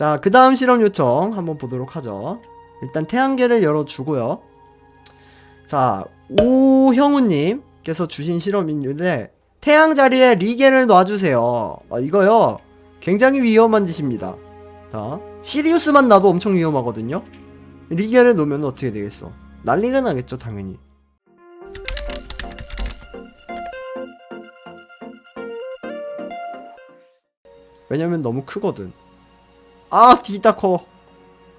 자, 그 다음 실험 요청 한번 보도록 하죠. 일단 태양계를 열어주고요. 자, 오형우님께서 주신 실험인데, 태양 자리에 리겔을 놔주세요. 아, 이거요. 굉장히 위험한 짓입니다. 자, 시리우스만 놔도 엄청 위험하거든요. 리겔을 놓으면 어떻게 되겠어? 난리가 나겠죠, 당연히. 왜냐면 너무 크거든. 아, 뒤다 커.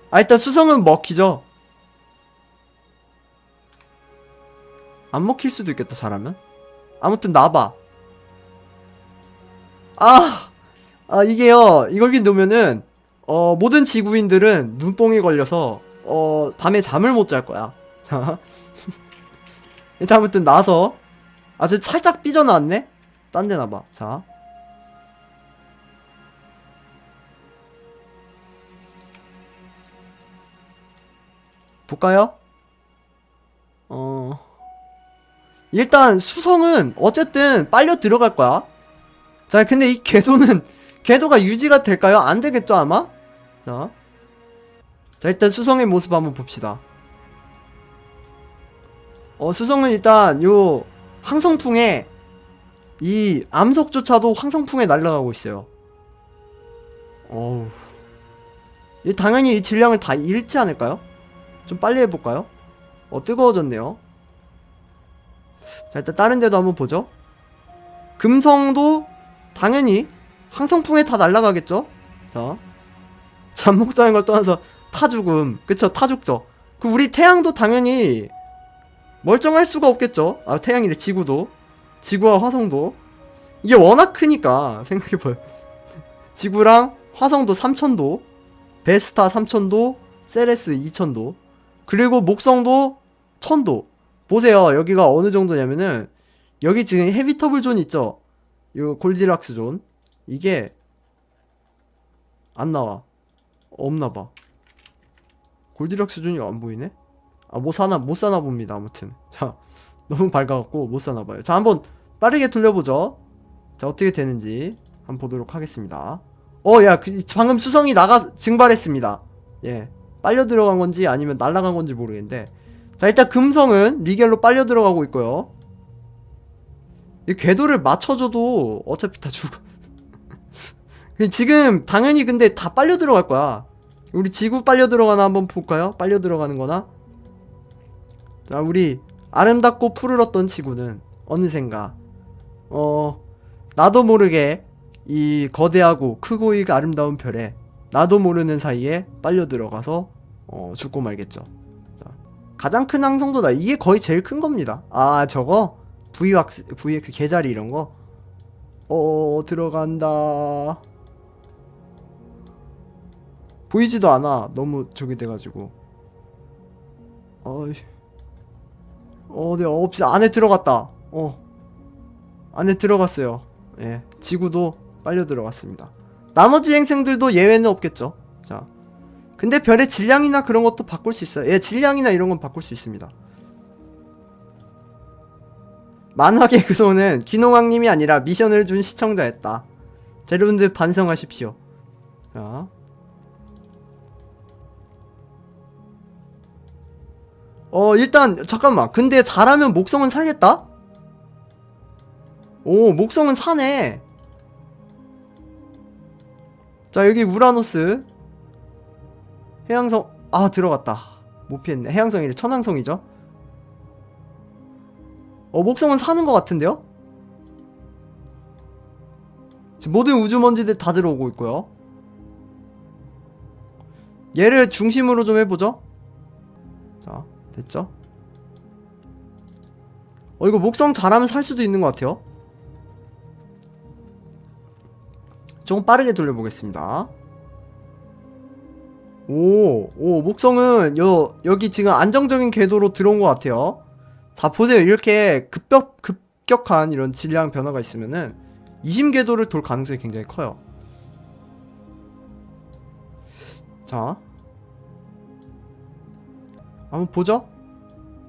아, 일단 수성은 먹히죠. 안 먹힐 수도 있겠다, 잘하면. 아무튼 놔봐. 아, 아 이게요. 이걸 놓으면은 어 모든 지구인들은 눈뽕이 걸려서 어 밤에 잠을 못 잘 거야. 자, 일단 아무튼 나서 아주 살짝 삐져나왔네. 딴데 놔봐. 자. 볼까요? 어. 일단 수성은 어쨌든 빨려 들어갈 거야. 자, 근데 이 궤도는 궤도가 유지가 될까요? 안 되겠죠, 아마? 자. 자, 일단 수성의 모습 한번 봅시다. 어, 수성은 일단 요 항성풍에 이 암석조차도 항성풍에 날아가고 있어요. 어우. 이 당연히 이 질량을 다 잃지 않을까요? 좀 빨리 해볼까요? 어, 뜨거워졌네요. 자, 일단 다른 데도 한번 보죠. 금성도 당연히 항성풍에 다 날아가겠죠? 자. 잠목자인 걸 떠나서 타죽음. 그쵸, 타죽죠. 그 우리 태양도 당연히 멀쩡할 수가 없겠죠? 아, 태양이래, 지구도. 지구와 화성도. 이게 워낙 크니까, 생각해봐요. 지구랑 화성도 3000도, 베스타 3000도, 세레스 2000도, 그리고 목성도 1000도. 보세요. 여기가 어느 정도냐면은, 여기 지금 헤비 터블 존 있죠? 요 골디락스 존. 이게, 안 나와. 없나봐. 골디락스 존이 안 보이네? 아, 못 사나, 못 사나 봅니다. 아무튼. 자, 너무 밝아갖고 못 사나 봐요. 자, 한번 빠르게 돌려보죠. 자, 어떻게 되는지 한번 보도록 하겠습니다. 어, 야, 그, 방금 수성이 나가, 증발했습니다. 예. 빨려 들어간 건지 아니면 날아간 건지 모르겠는데. 자, 일단 금성은 리겔로 빨려 들어가고 있고요. 이 궤도를 맞춰줘도 어차피 다 죽어. 지금 당연히 근데 다 빨려 들어갈 거야. 우리 지구 빨려 들어가나 한번 볼까요? 빨려 들어가는 거나? 자, 우리 아름답고 푸르렀던 지구는 어느샌가 어 나도 모르게 이 거대하고 크고 이 아름다운 별에 나도 모르는 사이에 빨려 들어가서 어 죽고 말겠죠. 자, 가장 큰 항성도다. 이게 거의 제일 큰 겁니다. 아 저거 VX VX 개자리 이런 거. 어 들어간다. 보이지도 않아. 너무 저기 돼가지고. 어이. 어, 네, 없이 안에 들어갔다. 어. 안에 들어갔어요. 예. 지구도 빨려 들어갔습니다. 나머지 행성들도 예외는 없겠죠. 자. 근데 별의 질량이나 그런 것도 바꿀 수 있어요. 예, 질량이나 이런 건 바꿀 수 있습니다. 만화계 그소는 기농왕님이 아니라 미션을 준 시청자였다. 자, 여러분들 반성하십시오. 자. 어 일단 잠깐만 근데 잘하면 목성은 살겠다? 오 목성은 사네 자 여기 우라노스. 해양성 아 들어갔다. 못 피했네. 해양성이래. 천왕성이죠? 어 목성은 사는 것 같은데요? 지금 모든 우주먼지들 다 들어오고 있고요. 얘를 중심으로 좀 해보죠. 자 됐죠? 어 이거 목성 잘하면 살 수도 있는 것 같아요 조금 빠르게 돌려보겠습니다 오, 오, 목성은 여, 여기 지금 안정적인 궤도로 들어온 것 같아요 자 보세요 이렇게 급격, 급격한 이런 질량 변화가 있으면은 이심 궤도를 돌 가능성이 굉장히 커요 자 한번 보죠.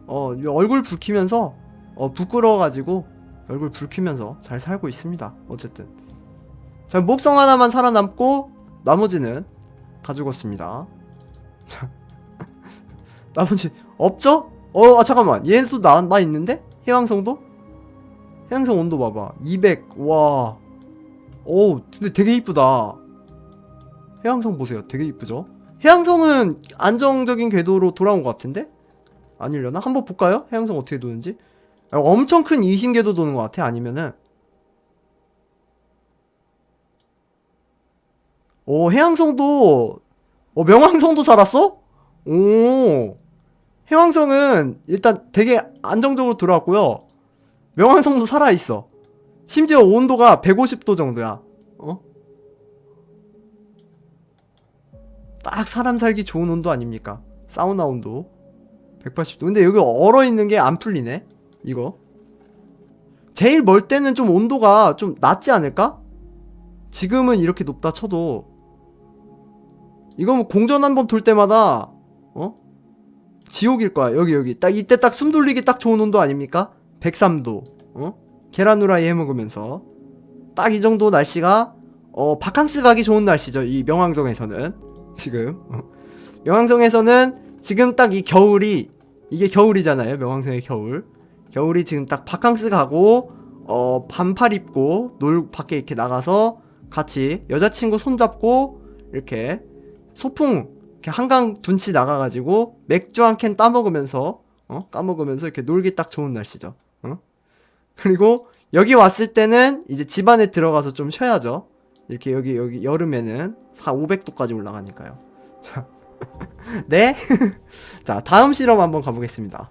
어, 이 얼굴 붉히면서 어, 부끄러워가지고 얼굴 붉히면서 잘 살고 있습니다. 어쨌든. 자, 목성 하나만 살아남고 나머지는 다 죽었습니다. 자, 나머지 없죠? 어, 아 잠깐만. 얘도 나, 나 있는데? 해왕성도? 해왕성 온도 봐봐. 200. 와. 오, 근데 되게 이쁘다. 해왕성 보세요. 되게 이쁘죠? 해왕성은 안정적인 궤도로 돌아온 것 같은데? 아니려나? 한번 볼까요? 해왕성 어떻게 도는지? 아, 엄청 큰 이심 궤도 도는 것 같아. 아니면은 오, 해왕성도, 어, 명왕성도 살았어? 오, 해왕성은 일단 되게 안정적으로 들어왔고요. 명왕성도 살아있어. 심지어 온도가 150도 정도야. 어? 딱 사람 살기 좋은 온도 아닙니까? 사우나 온도. 180도. 근데 여기 얼어있는 게 안 풀리네? 이거. 제일 멀 때는 좀 온도가 좀 낮지 않을까? 지금은 이렇게 높다 쳐도 이거 뭐 공전 한 번 돌 때마다 어? 지옥일 거야. 여기 여기 딱 이때 딱 숨 돌리기 딱 좋은 온도 아닙니까? 103도. 어? 계란 후라이 해 먹으면서 딱 이 정도 날씨가 어 바캉스 가기 좋은 날씨죠. 이 명왕성에서는 지금 어. 명왕성에서는 지금 딱 이 겨울이 이게 겨울이잖아요. 명왕성의 겨울. 겨울이 지금 딱 바캉스 가고 어 반팔 입고 놀 밖에 이렇게 나가서 같이 여자친구 손잡고 이렇게 소풍 이렇게 한강 둔치 나가가지고 맥주 한 캔 따먹으면서 어 까먹으면서 이렇게 놀기 딱 좋은 날씨죠. 어? 그리고 여기 왔을 때는 이제 집 안에 들어가서 좀 쉬어야죠. 이렇게 여기 여기 여름에는 4 500도까지 올라가니까요. 자, 네. 자 다음 실험 한번 가보겠습니다.